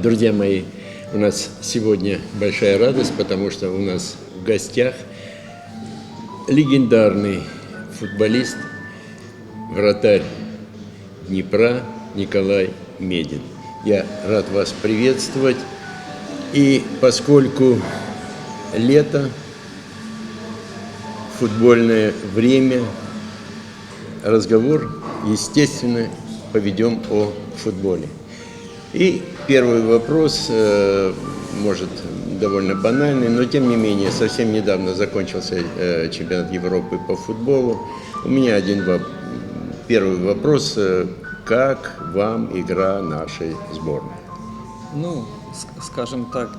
Друзья мои, у нас сегодня большая радость, потому что у нас в гостях легендарный футболист, вратарь Днепра Николай Медин. Я рад вас приветствовать. И поскольку лето, футбольное время, разговор, естественно, поведем о футболе. И первый вопрос, э, может, довольно банальный, но тем не менее, совсем недавно закончился э, чемпионат Европы по футболу. У меня один воп- первый вопрос. э, Как вам игра нашей сборной? Ну, скажем так,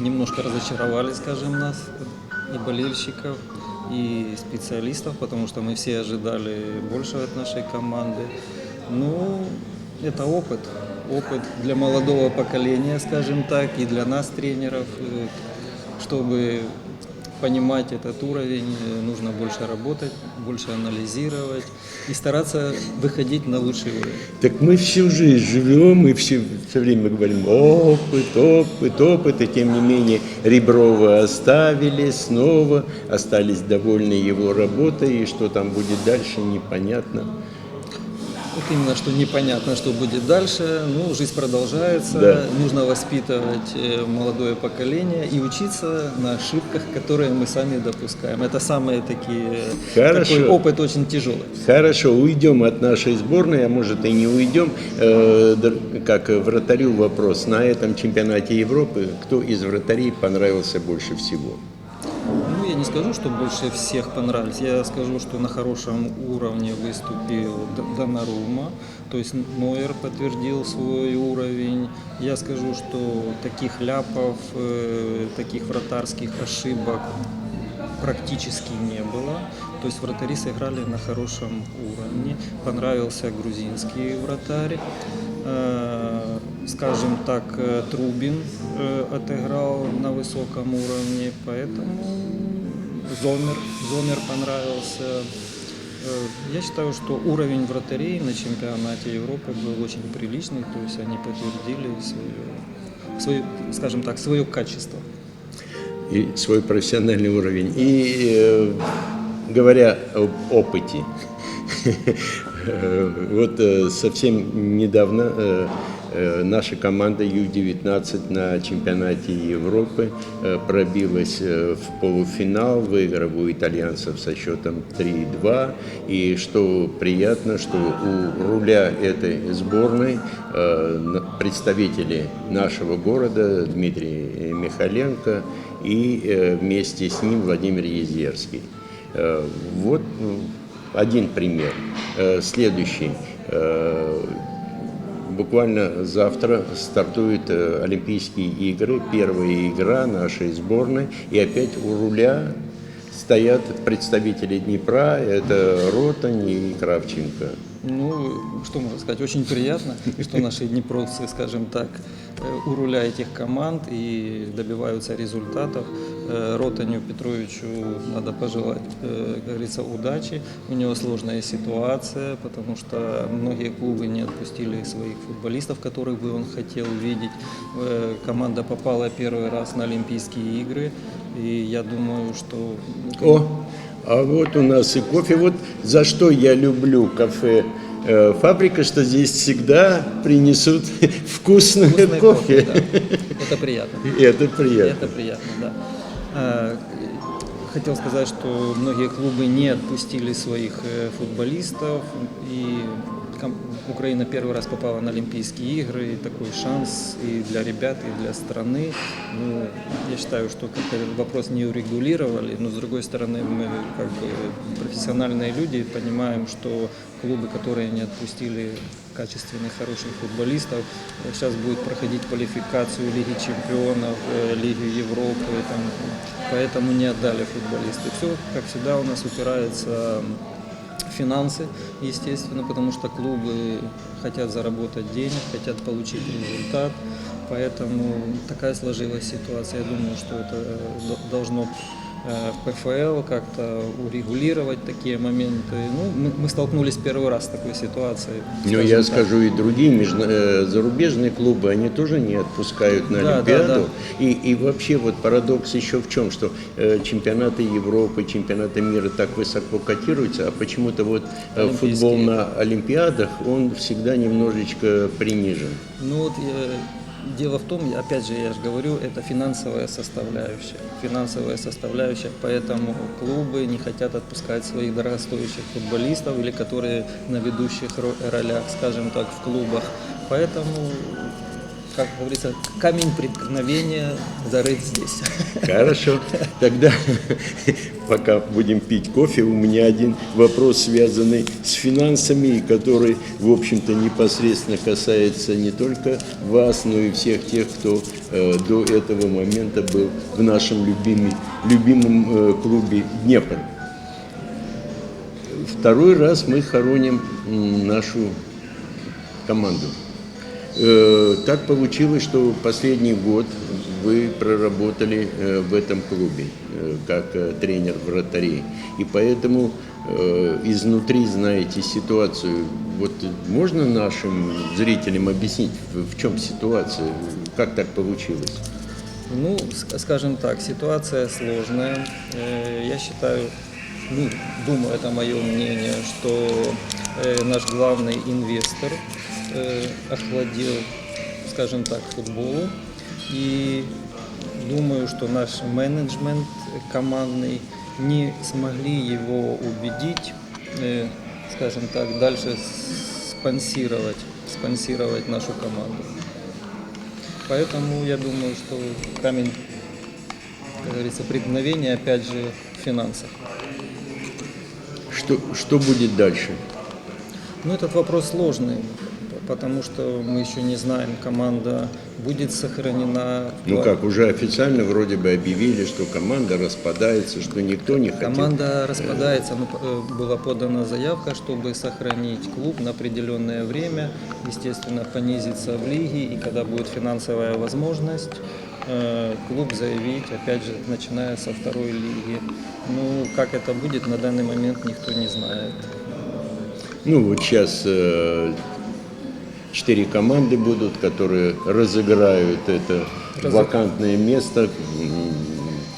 немножко разочаровали, скажем, нас, и болельщиков, и специалистов, потому что мы все ожидали большего от нашей команды. Ну, это опыт, опыт для молодого поколения, скажем так, и для нас, тренеров, э, чтобы понимать этот уровень, э, нужно больше работать, больше анализировать и стараться выходить на лучший уровень. Так мы всю жизнь живем, и все, все время говорим опыт, опыт, опыт, и тем не менее Реброва оставили снова, остались довольны его работой, и что там будет дальше, непонятно. Именно, что непонятно, что будет дальше. Ну, жизнь продолжается, Да. нужно воспитывать э, молодое поколение и учиться на ошибках, которые мы сами допускаем. Это самые такие, Хорошо. такой опыт очень тяжелый. Хорошо, уйдем от нашей сборной, а может и не уйдем. Э, Как вратарю вопрос. На этом чемпионате Европы кто из вратарей понравился больше всего? Не скажу, что больше всех понравились. Я скажу, что на хорошем уровне выступил Донарума. То есть Нойер подтвердил свой уровень. Я скажу, что таких ляпов, э, таких вратарских ошибок практически не было. То есть вратари сыграли на хорошем уровне. Понравился грузинский вратарь. Э, Скажем так, э, Трубин отыграл на высоком уровне, поэтому Зомер, Зомер понравился. Э, Я считаю, что уровень вратарей на чемпионате Европы был очень приличный, то есть они подтвердили свое, свое скажем так, свое качество. и свой профессиональный уровень. И э, говоря об опыте, э, вот совсем недавно наша команда Ю-19 на чемпионате Европы э, пробилась э, в полуфинал, выиграв у итальянцев со счетом 3-2. И что приятно, что у руля этой сборной э, представители нашего города Дмитрий Михаленко и э, вместе с ним Владимир Езерский. Э, Вот ну, один пример. Э, Следующий. Буквально завтра стартуют э, Олимпийские игры, первая игра нашей сборной, и опять у руля стоят представители Днепра, это Ротань и Кравченко. Ну, что можно сказать, очень приятно, что наши днепровцы, скажем так, э, у руля этих команд и добиваются результатов. Э, Ротаню Петровичу надо пожелать, э, как говорится, удачи. У него сложная ситуация, потому что многие клубы не отпустили своих футболистов, которых бы он хотел видеть. Э, Команда попала первый раз на Олимпийские игры, и я думаю, что О, а вот у нас и кофе. Вот за что я люблю кафе «Фабрика», что здесь всегда принесут вкусное, вкусный кофе. да. Это приятно. Это приятно. Это приятно, да. А, Хотел сказать, что многие клубы не отпустили своих э, футболистов, и Украина первый раз попала на Олимпийские игры, и такой шанс и для ребят, и для страны. Ну, я считаю, что как-то вопрос не урегулировали, но с другой стороны мы как бы профессиональные люди понимаем, что клубы, которые не отпустили качественных, хороших футболистов. Сейчас будет проходить квалификацию Лиги Чемпионов, э, Лиги Европы, там, поэтому не отдали футболисты. Все, как всегда, у нас упирается финансы, естественно, потому что клубы хотят заработать денег, хотят получить результат. Поэтому такая сложилась ситуация. Я думаю, что это э, до- должно ПФЛ, как-то урегулировать такие моменты. Ну, мы, мы столкнулись первый раз с такой ситуацией. Скажем я так. скажу, и другие между- э, зарубежные клубы, они тоже не отпускают на Да, Олимпиаду. да, И, и вообще вот парадокс еще в чем, что э, чемпионаты Европы, чемпионаты мира так высоко котируются, а почему-то вот э, футбол на Олимпиадах, он всегда немножечко принижен. Ну вот э, дело в том, опять же, я же говорю, это финансовая составляющая. Финансовая составляющая, поэтому клубы не хотят отпускать своих дорогостоящих футболистов или которые на ведущих ро- ролях, скажем так, в клубах. Поэтому, как говорится, камень преткновения зарыт здесь. Хорошо. Тогда, пока будем пить кофе, у меня один вопрос, связанный с финансами, который, в общем-то, непосредственно касается не только вас, но и всех тех, кто э, до этого момента был в нашем любимом, любимом э, клубе «Днепр». Второй раз мы хороним нашу команду. Э, Так получилось, что последний год вы проработали э, в этом клубе э, как тренер вратарей. И поэтому изнутри знаете ситуацию. Вот можно нашим зрителям объяснить, в чем ситуация, как так получилось? Ну, ск- скажем так, ситуация сложная. Я считаю, ну, думаю, это мое мнение, что наш главный инвестор охладил, скажем так, футболу. И думаю, что наш менеджмент командный не смогли его убедить, э, скажем так, дальше спонсировать, спонсировать нашу команду. Поэтому я думаю, что камень, как говорится, преткновения, опять же, в финансах. Что, что будет дальше? Ну, этот вопрос сложный, потому что мы еще не знаем, команда будет сохранена. Ну как, уже официально вроде бы объявили, что команда распадается, что никто не хотел. Команда распадается, но э, была подана заявка, чтобы сохранить клуб на определенное время, естественно, понизиться в лиге, и когда будет финансовая возможность, э, клуб заявить, опять же, начиная со второй лиги. Ну, как это будет, на данный момент никто не знает. Ну вот сейчас э, четыре команды будут, которые разыграют это вакантное место,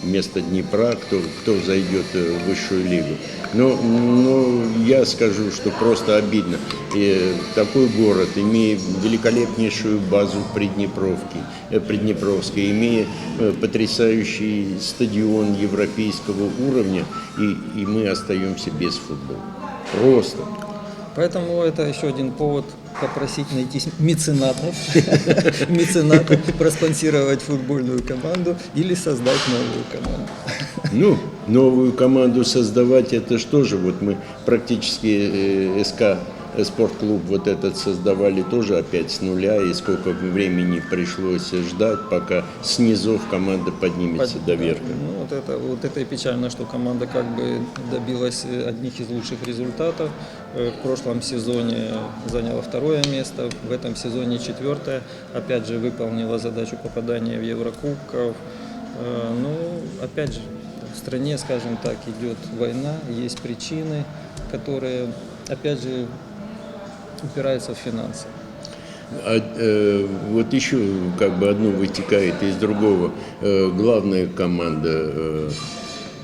место Днепра, кто, кто зайдет э, в высшую лигу. Но, но я скажу, что просто обидно. И такой город, имея великолепнейшую базу в Приднепровке, э, Приднепровской, имея э, потрясающий стадион европейского уровня, и, и мы остаемся без футбола. Просто. Поэтому это еще один повод попросить найти меценатов, меценатов проспонсировать футбольную команду или создать новую команду. Ну, новую команду создавать, это что же, вот мы практически э, СК э, спортклуб вот этот создавали тоже опять с нуля, и сколько времени пришлось ждать, пока с низов команда поднимется до верха. Ну, вот это, вот это и печально, что команда как бы добилась одних из лучших результатов. Э, В прошлом сезоне заняла второе место, в этом сезоне четвертое. Опять же, выполнила задачу попадания в Еврокубков. Э, Ну, опять же, в стране, скажем так, идет война, есть причины, которые, опять же, упираются в финансы. А, э, вот еще как бы одно вытекает из другого. Э, главная команда э,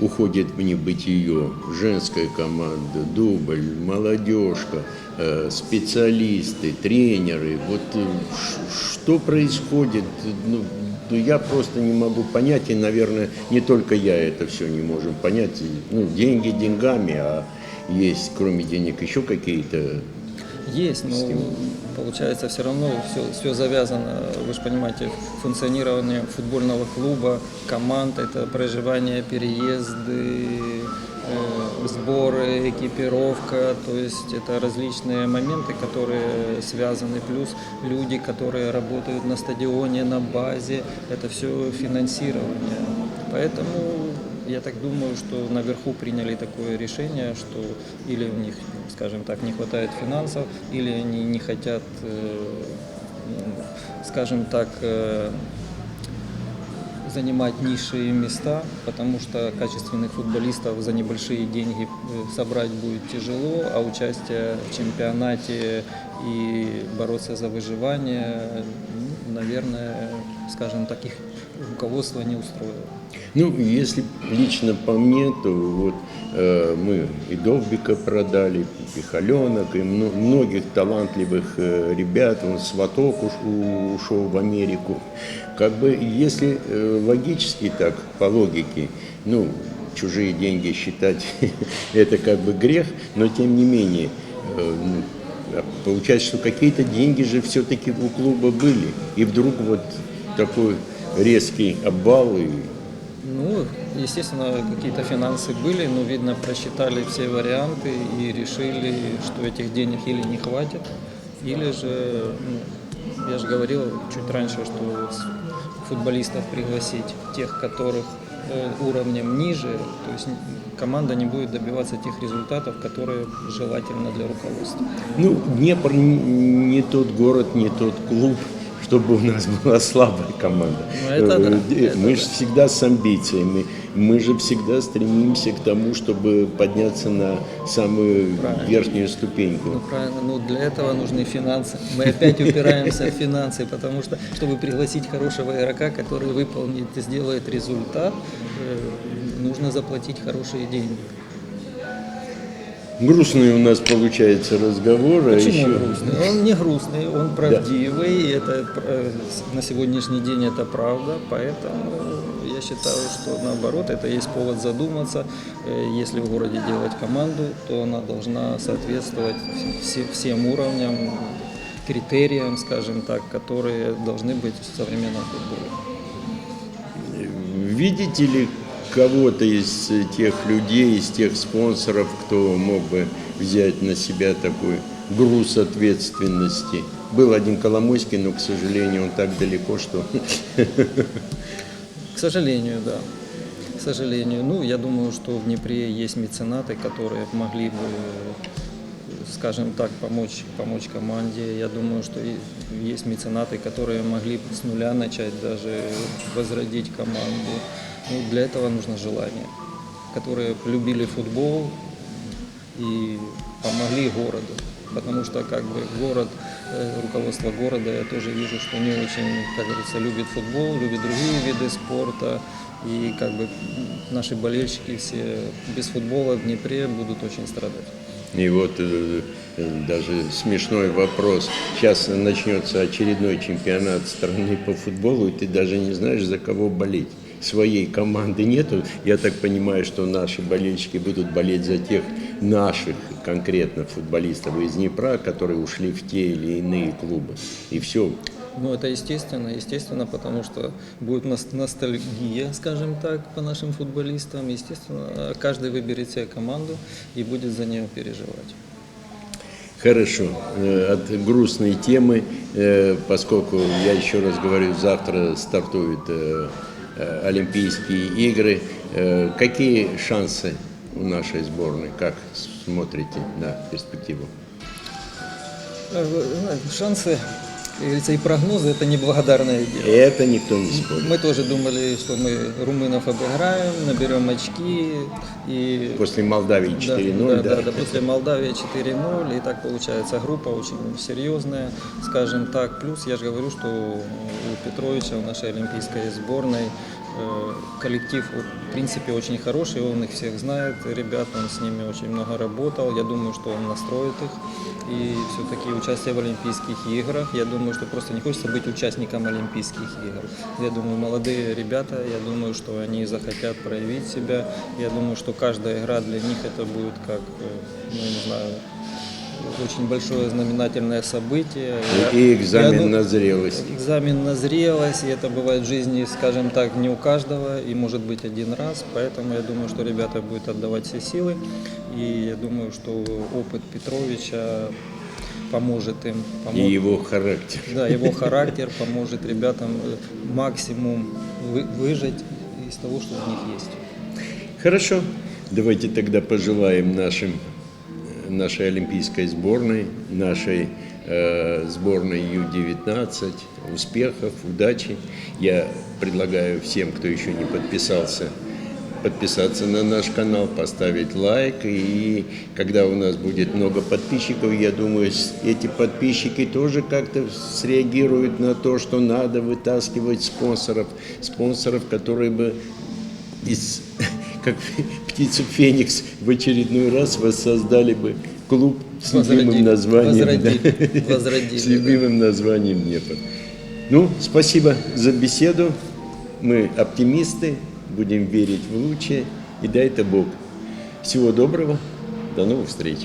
уходит в небытие. Женская команда, дубль, молодежка, э, специалисты, тренеры. Вот э, что происходит? Ну, ну, я просто не могу понять, и, наверное, не только я это все не можем понять. Ну, деньги деньгами, а есть, кроме денег, еще какие-то Есть, но получается все равно все, все завязано, вы же понимаете, функционирование футбольного клуба, команд, это проживание, переезды, э, сборы, экипировка, то есть это различные моменты, которые связаны, плюс люди, которые работают на стадионе, на базе, это все финансирование. Поэтому я так думаю, что наверху приняли такое решение, что или у них, скажем так, не хватает финансов, или они не хотят, э, скажем так, э, занимать низшие места, потому что качественных футболистов за небольшие деньги э, собрать будет тяжело, а участие в чемпионате и бороться за выживание, наверное, скажем так, их руководство не устроило. Ну, если лично по мне, то вот э, мы и Довбика продали, и Пихаленок, и мно- многих талантливых э, ребят. Он Сваток уш- ушел в Америку. Как бы, если э, логически так, по логике, ну, чужие деньги считать, это как бы грех, но тем не менее, э, ну, а Получается, что какие-то деньги же все-таки у клуба были. И вдруг вот такой резкий обвал и Ну, естественно, какие-то финансы были, но, видно, просчитали все варианты и решили, что этих денег или не хватит, или же, ну, я же говорил чуть раньше, что футболистов пригласить тех, которых э, уровнем ниже, то есть команда не будет добиваться тех результатов, которые желательно для руководства. Ну, Днепр не тот город, не тот клуб, чтобы у нас была слабая команда. Ну, это да, Э, это Мы да. же всегда с амбициями. Мы же всегда стремимся к тому, чтобы подняться на самую Правильно. верхнюю Ну, ступеньку. правильно, ну для этого нужны финансы. Мы опять упираемся в финансы, потому что, чтобы пригласить хорошего игрока, который выполнит и сделает результат, э, нужно заплатить хорошие деньги. Грустный у нас получается разговор. а Почему еще- грустный? Он не грустный, он правдивый, и это э, на сегодняшний день это правда, поэтому я считаю, что наоборот, это есть повод задуматься. Э, Если в городе делать команду, то она должна соответствовать все- всем уровням, критериям, скажем так, которые должны быть в современном футболе. Видите ли кого-то из э, тех людей, из тех спонсоров, кто мог бы взять на себя такой груз ответственности? Был один Коломойский, но, к сожалению, он так далеко, что... К сожалению, да. К сожалению. Ну, я думаю, что в Днепре есть меценаты, которые могли бы, скажем так, помочь, помочь команде. Я думаю, что есть меценаты, которые могли бы с нуля начать даже возродить команду. Ну, для этого нужно желание. Которые любили футбол и помогли городу. Потому что как бы город, э, руководство города, я тоже вижу, что не очень, как говорится, любит футбол, любит другие виды спорта. И как бы наши болельщики все без футбола в Днепре будут очень страдать. И вот э, э, даже смешной вопрос. Сейчас начнется очередной чемпионат страны по футболу, и ты даже не знаешь, за кого болеть. Своей команды нету. Я так понимаю, что наши болельщики будут болеть за тех наших конкретно футболистов из Днепра, которые ушли в те или иные клубы. И все. Ну, это естественно, естественно, потому что будет нос- ностальгия, скажем так, по нашим футболистам. Естественно, каждый выберет себе команду и будет за нее переживать. Хорошо. Э, От грустной темы, э, поскольку, я еще раз говорю, завтра стартуют э, э, Олимпийские игры. Э, Какие шансы у нашей сборной? Как смотрите на перспективу? Э, Шансы, как говорится, и прогнозы – это неблагодарное дело. Это никто не спорит. Мы тоже думали, что мы румынов обыграем, наберем очки и После Молдавии Да, 4-0, да, да? да, да, после Молдавии 4-0, и так получается группа очень серьезная, скажем так. Плюс я же говорю, что у Петровича, у нашей олимпийской сборной, коллектив в принципе очень хороший, он их всех знает, ребят, он с ними очень много работал, я думаю, что он настроит их. И все-таки участие в Олимпийских играх, я думаю, что просто не хочется быть участником Олимпийских игр. Я думаю, молодые ребята, я думаю, что они захотят проявить себя. Я думаю, что каждая игра для них это будет как, э, ну, не знаю, очень большое знаменательное событие. И- И экзамен я на зрелость. Экзамен на зрелость, и это бывает в жизни, скажем так, не у каждого, и может быть один раз, поэтому я думаю, что ребята будут отдавать все силы, и я думаю, что опыт Петровича поможет им, И поможет, его характер. да, его характер поможет ребятам э, максимум вы- выжить из того, что у них есть. Хорошо. Давайте тогда пожелаем нашим, нашей олимпийской сборной, нашей э, сборной Ю-19. Успехов, удачи. Я предлагаю всем, кто еще не подписался, подписаться на наш канал, поставить лайк. И когда у нас будет много подписчиков, я думаю, эти подписчики тоже как-то среагируют на то, что надо вытаскивать спонсоров. Спонсоров, которые бы из, как птица Феникс в очередной раз воссоздали бы клуб с любимым Возродили, названием. возродили, да, возродили, С да. любимым названием Днепр. Ну, спасибо за беседу. Мы оптимисты, будем верить в лучшее. И дай это Бог. Всего доброго. До новых встреч.